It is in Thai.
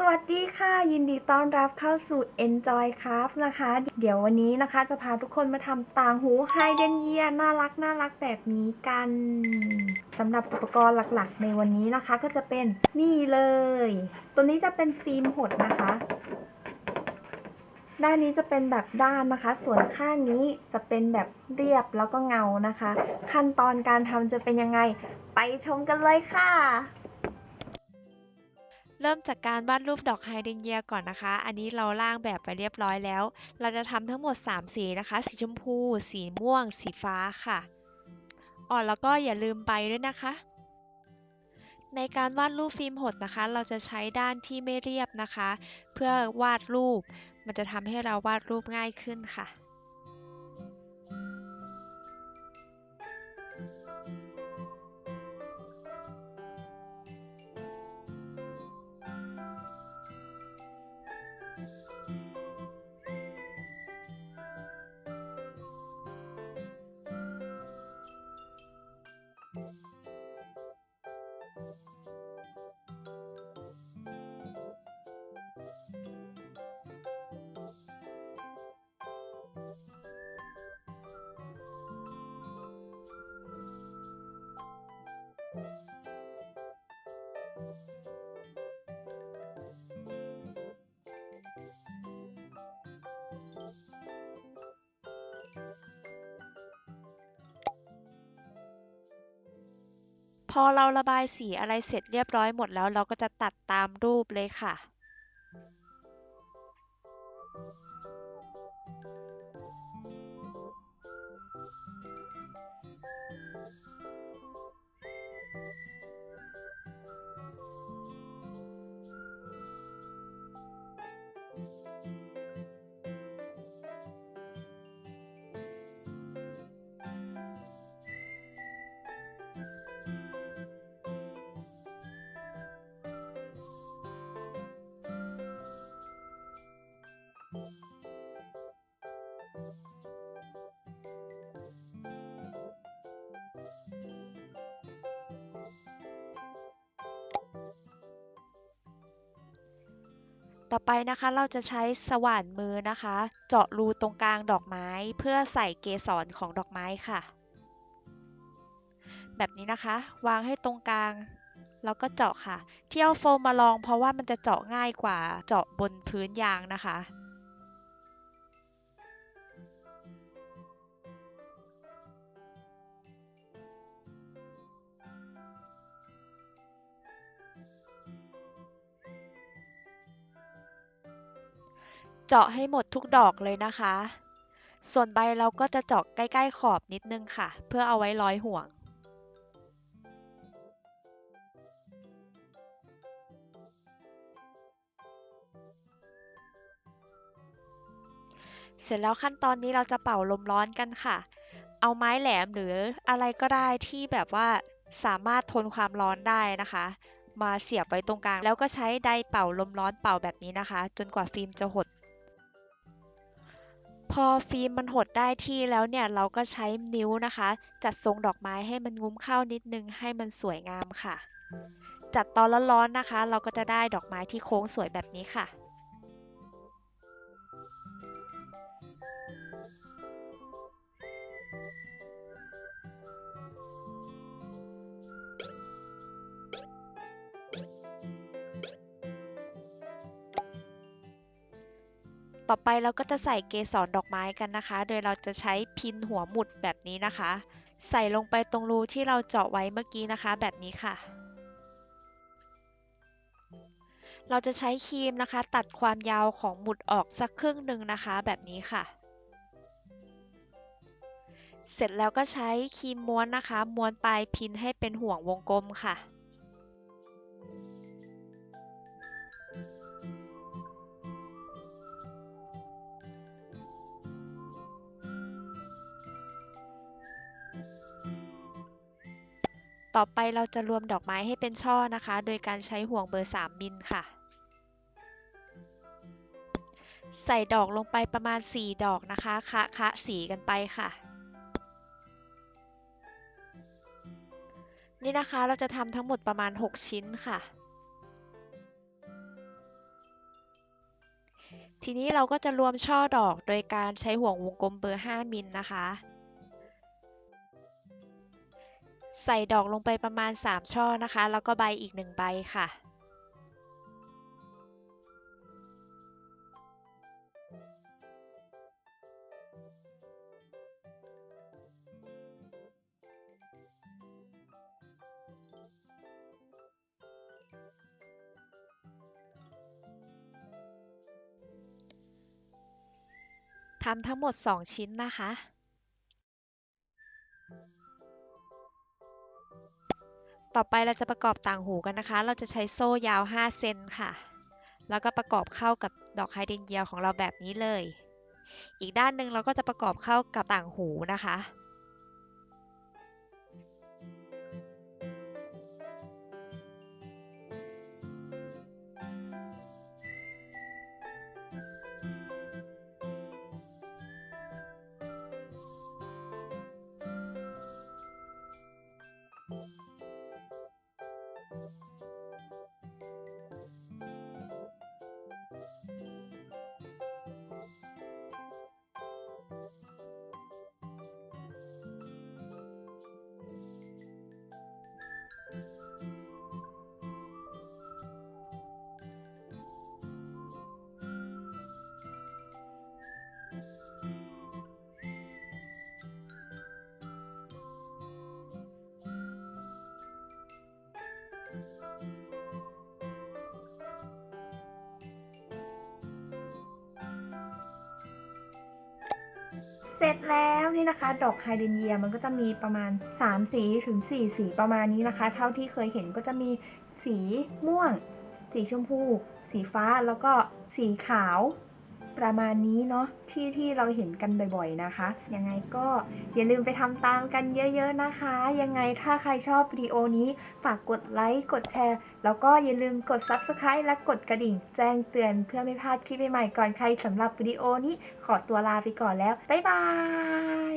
สวัสดีค่ะ ยินดีต้อนรับเข้าสู่ Enjoy Craft นะคะ เดี๋ยววันนี้นะคะจะพาทุกคนมาทำต่างหูไฮเดนเยียน่ารักน่ารักแบบนี้กันสำหรับอุปกรณ์หลักๆ ในวันนี้นะคะก็จะเป็นนี่เลย ตัวนี้จะเป็นฟิล์มหดนะคะ ด้านนี้จะเป็นแบบด้านนะคะ ส่วนข้างนี้จะเป็นแบบเรียบแล้วก็เงานะคะ ขั้นตอนการทำจะเป็นยังไง ไปชมกันเลยค่ะ เริ่มจากการวาดรูปดอกไฮเดรนเยียก่อนนะคะ อันนี้เราร่างแบบไปเรียบร้อยแล้ว เราจะทำทั้งหมด 3 สีนะคะ สีชมพู สีม่วง สีฟ้าค่ะอ๋อแล้วก็อย่าลืมใบด้วยนะคะในการวาดรูปฟิล์มหดนะคะ เราจะใช้ด้านที่ไม่เรียบนะคะ เพื่อวาดรูป มันจะทำให้เราวาดรูปง่ายขึ้นค่ะ พอเราระบายสีอะไรเสร็จเรียบร้อยหมดแล้ว เราก็จะตัดตามรูปเลยค่ะ ต่อไปนะคะเราจะใช้สว่านมือนะคะ เจาะรูตรงกลางดอกไม้เพื่อใส่เกสรของดอกไม้ค่ะ แบบนี้นะคะ วางให้ตรงกลาง แล้วก็เจาะค่ะที่เอาโฟมมาลองเพราะว่ามันจะเจาะง่ายกว่าเจาะบนพื้นยางนะคะ เจาะให้หมดทุกดอกเลยนะคะ ส่วนใบเราก็จะเจาะใกล้ ๆ ขอบนิดนึงค่ะ เพื่อเอาไว้ร้อยห่วง เสร็จแล้วขั้นตอนนี้เราจะเป่าลมร้อนกันค่ะ เอาไม้แหลมหรืออะไรก็ได้ที่แบบว่าสามารถทนความร้อนได้นะคะ มาเสียบไว้ตรงกลาง แล้วก็ใช้ไดร์เป่าลมร้อนเป่าแบบนี้นะคะ จนกว่าฟิล์มจะหด พอฟิล์มมันหดได้ที่แล้วเนี่ยเราก็ใช้นิ้วนะคะ จัดทรงดอกไม้ให้มันงุ้มเข้านิดนึงให้มันสวยงามค่ะ จัดตอนร้อนๆนะคะ เราก็จะได้ดอกไม้ที่โค้งสวยแบบนี้ค่ะ ต่อไปเราก็จะใส่เกสรดอกไม้กันนะคะ โดยเราจะใช้พินหัวหมุดแบบนี้นะคะ ใส่ลงไปตรงรูที่เราเจาะไว้เมื่อกี้นะคะ แบบนี้ค่ะ เราจะใช้ครีมนะคะ ตัดความยาวของหมุดออกสักครึ่งหนึ่งนะคะ แบบนี้ค่ะ เสร็จแล้วก็ใช้ครีมม้วนนะคะ ม้วนปลายพินให้เป็นห่วงวงกลมค่ะ ต่อไปเราจะรวมดอกไม้ให้เป็นช่อนะคะ โดยการใช้ห่วงเบอร์ 3 มิลค่ะ ใส่ดอกลงไปประมาณ 4 ดอกนะคะ คะคะสีกันไปค่ะนี่นะคะเราจะทำทั้งหมดประมาณ 6 ชิ้นค่ะ ทีนี้เราก็จะรวมช่อดอกโดยการใช้ห่วงวงกลมเบอร์ 5 มิลนะคะ ใส่ดอกลงไปประมาณ 3 ช่อนะคะ แล้วก็ใบอีก 1 ใบค่ะ ทำทั้งหมด 2 ชิ้นนะคะ ต่อไปเราจะประกอบต่างหูกันนะคะ เราจะใช้โซ่ยาว 5 เซนค่ะ แล้วก็ประกอบเข้ากับดอกไฮเดรนเยียของเราแบบนี้เลย อีกด้านหนึ่งเราก็จะประกอบเข้ากับต่างหูนะคะ เสร็จแล้วนี่นะคะ ดอกไฮเดรนเยียมันก็จะมีประมาณ 3 สีถึง 4 สีประมาณนี้นะคะ เท่าที่เคยเห็นก็จะมีสีม่วง สีชมพู สีฟ้าแล้วก็สีขาว ประมาณนี้เนาะที่ที่เราเห็นกันบ่อยๆนะคะ ยังไงก็อย่าลืมไปทำตามกันเยอะๆนะคะ ยังไงถ้าใครชอบวิดีโอนี้ฝากกดไลค์กดแชร์ แล้วก็อย่าลืมกด Subscribe และกดกระดิ่ง แจ้งเตือนเพื่อไม่พลาดคลิปใหม่ๆก่อนใครสำหรับวิดีโอนี้ขอตัวลาไปก่อนแล้วบ๊ายบาย